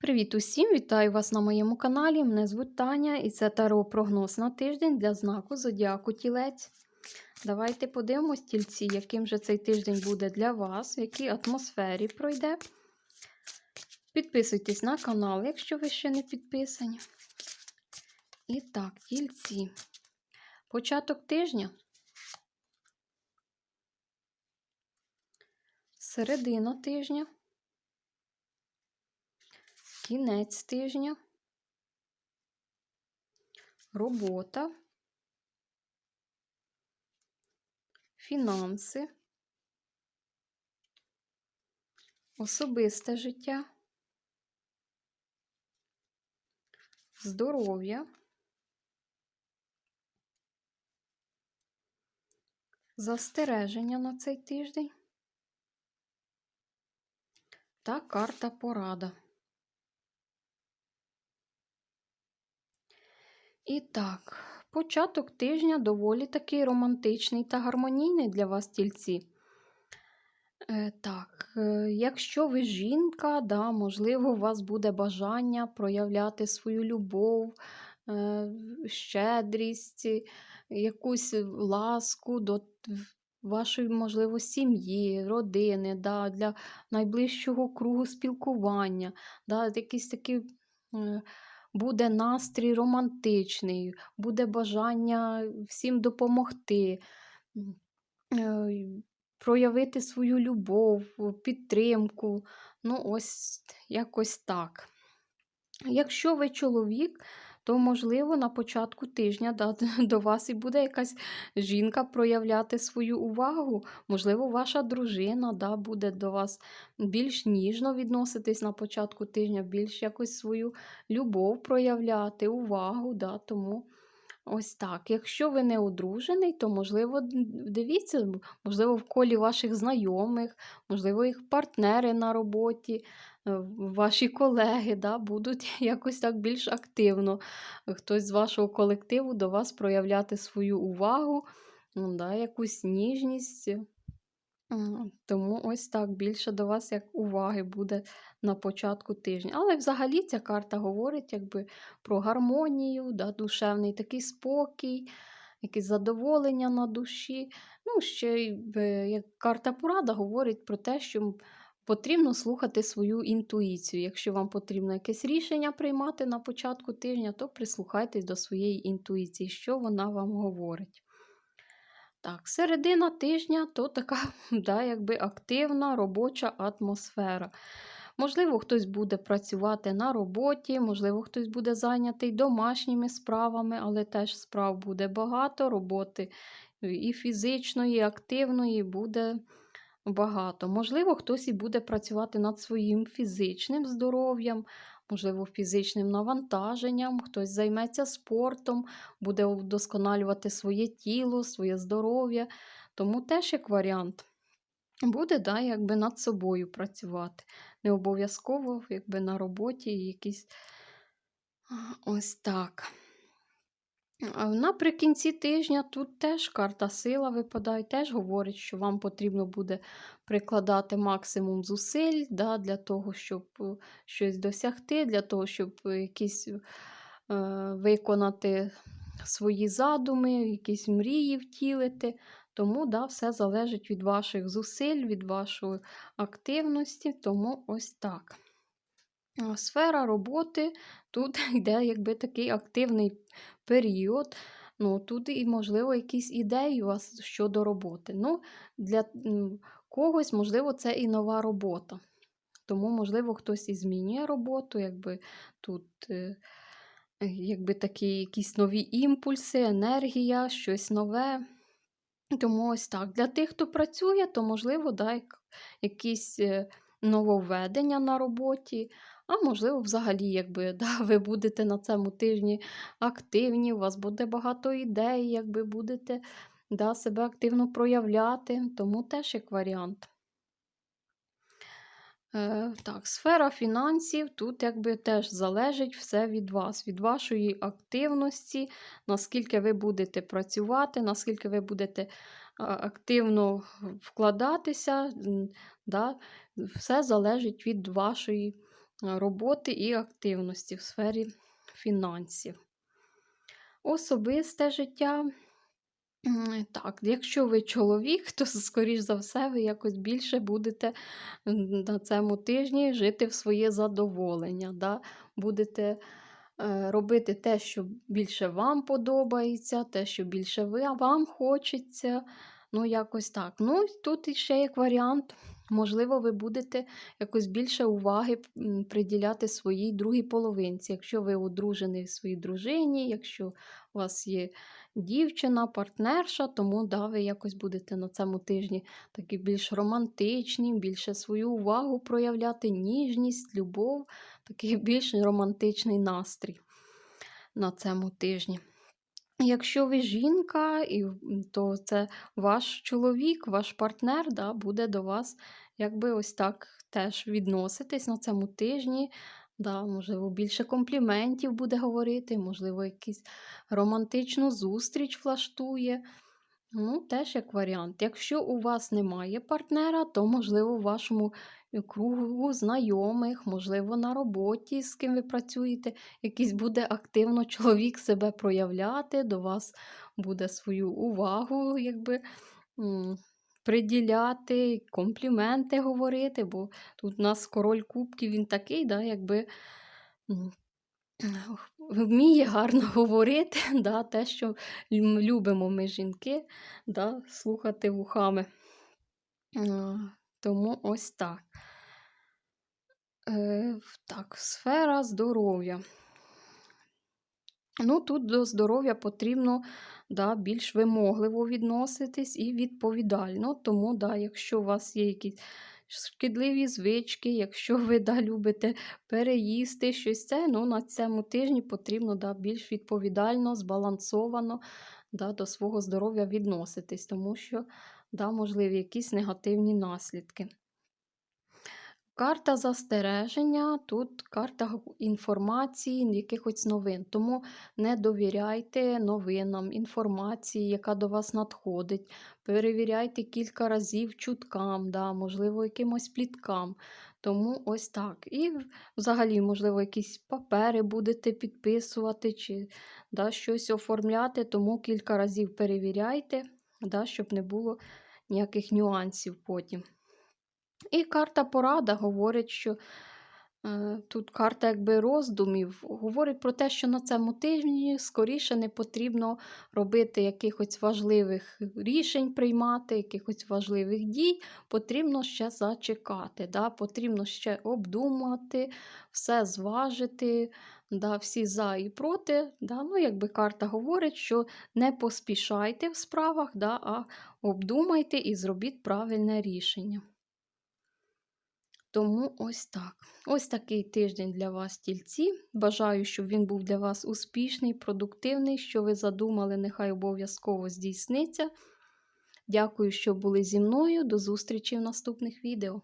Привіт усім! Вітаю вас на моєму каналі. Мене звуть Таня і це таро прогноз на тиждень для знаку Зодіаку Тілець. Давайте подивимось, тільці, яким же цей тиждень буде для вас, в якій атмосфері пройде. Підписуйтесь на канал, якщо ви ще не підписані. І так, тільці. Початок тижня. Середина тижня. Кінець тижня, робота, фінанси, особисте життя, здоров'я, застереження на цей тиждень. Та карта порада. І так, початок тижня доволі такий романтичний та гармонійний для вас тільці. Е, Так, е, якщо ви жінка, да, можливо, у вас буде бажання проявляти свою любов, е, щедрість, якусь ласку до вашої, можливо, сім'ї, родини, да, для найближчого кругу спілкування, да, якісь такі. Буде настрій романтичний, буде бажання всім допомогти, е, проявити свою любов, підтримку. Ну, ось якось так. Якщо ви чоловік, то, можливо, на початку тижня до вас і буде якась жінка проявляти свою увагу. Можливо, ваша дружина да, буде до вас більш ніжно відноситись на початку тижня, більш якось свою любов проявляти, увагу. Да, Тому ось так. Якщо ви не одружений, то, можливо, дивіться, можливо, в колі ваших знайомих, можливо, їх партнери на роботі. Е, ваші колеги да, будуть якось так більш активно. Хтось з вашого колективу до вас проявляти свою увагу, да, якусь ніжність. Тому ось так більше до вас як уваги буде на початку тижня. Але взагалі ця карта говорить якби про гармонію, да, душевний такий спокій, якесь задоволення на душі. Ну, ще й як карта порада говорить про те, що Потрібно слухати свою інтуїцію. Якщо вам потрібно якесь рішення приймати на початку тижня, то прислухайтесь до своєї інтуїції, що вона вам говорить. Так, середина тижня то така да, якби активна робоча атмосфера. Можливо, хтось буде працювати на роботі, можливо, хтось буде зайнятий домашніми справами, але теж справ буде багато, роботи і фізичної, і активної буде багато. Можливо, хтось і буде працювати над своїм фізичним здоров'ям, можливо, фізичним навантаженням, хтось займеться спортом, буде вдосконалювати своє тіло, своє здоров'я. Тому теж як варіант. Буде да, якби над собою працювати. Не обов'язково якби на роботі якісь ось так. Наприкінці тижня тут теж карта сила випадає, теж говорить, що вам потрібно буде прикладати максимум зусиль да, для того, щоб е, щось досягти, для того, щоб якісь е, виконати свої задуми, якісь мрії втілити. Тому да, все залежить від ваших зусиль, від вашої активності, тому ось так. Сфера роботи тут йде якби такий активний період. Ну, Тут і, можливо, якісь ідеї у вас щодо роботи. Ну, Для когось, можливо, це і нова робота. Тому, можливо, хтось і змінює роботу, якби тут е, якби такі якісь нові імпульси, енергія, щось нове. Тому ось так. Для тих, хто працює, то, можливо, да, якісь е, нововведення на роботі. А можливо, взагалі, якби да, ви будете на цьому тижні активні, у вас буде багато ідей, якби будете да, себе активно проявляти, тому теж як варіант. Е, Так, сфера фінансів тут якби теж залежить все від вас, від вашої активності, наскільки ви будете працювати, наскільки ви будете активно вкладатися, да, все залежить від вашої роботи і активності в сфері фінансів. Особисте життя. Так, якщо ви чоловік, то, скоріш за все, ви якось більше будете на цьому тижні жити в своє задоволення. Да? Будете робити те, що більше вам подобається, те, що більше ви, вам хочеться. Ну, якось так. Ну, тут ще як варіант. Можливо, ви будете якось більше уваги приділяти своїй другій половинці. Якщо ви одружений своїй дружині, якщо у вас є дівчина, партнерша, тому да, ви якось будете на цьому тижні такі більш романтичні, більше свою увагу проявляти, ніжність, любов, такий більш романтичний настрій на цьому тижні. Якщо ви жінка, то це ваш чоловік, ваш партнер да, буде до вас якби ось так теж відноситись на цьому тижні. Да, можливо, більше компліментів буде говорити, можливо, якусь романтичну зустріч влаштує. Ну, теж як варіант. Якщо у вас немає партнера, то, можливо, вашому кругу знайомих, можливо, на роботі, з ким ви працюєте, якийсь буде активно чоловік себе проявляти, до вас буде свою увагу, якби. Приділяти, компліменти говорити, бо тут у нас король кубків, він такий, да, якби вміє гарно говорити, да, те, що лю- любимо ми жінки, да, слухати вухами. Тому ось так. Е, так, сфера здоров'я. Ну, тут до здоров'я потрібно да, більш вимогливо відноситись і відповідально. Тому, да, якщо у вас є якісь шкідливі звички, якщо ви да, любите переїсти щось, це ну, на цьому тижні потрібно да, більш відповідально, збалансовано да, до свого здоров'я відноситись, тому що да, можливі якісь негативні наслідки. Карта застереження, тут карта інформації, якихось новин. Тому не довіряйте новинам, інформації, яка до вас надходить. Перевіряйте кілька разів чуткам, да, можливо, якимось пліткам. Тому ось так. І взагалі, можливо, якісь папери будете підписувати чи да, щось оформляти, тому кілька разів перевіряйте, да, щоб не було ніяких нюансів потім. І карта порада говорить, що тут карта якби роздумів, говорить про те, що на цьому тижні скоріше не потрібно робити якихось важливих рішень приймати, якихось важливих дій, потрібно ще зачекати, да? потрібно ще обдумати, все зважити, да? всі за і проти. Да? Ну, якби карта говорить, що не поспішайте в справах, да? а обдумайте і зробіть правильне рішення. Тому ось так. Ось такий тиждень для вас, тільці. Бажаю, щоб він був для вас успішний, продуктивний. Що ви задумали, нехай обов'язково здійсниться. Дякую, що були зі мною. До зустрічі в наступних відео.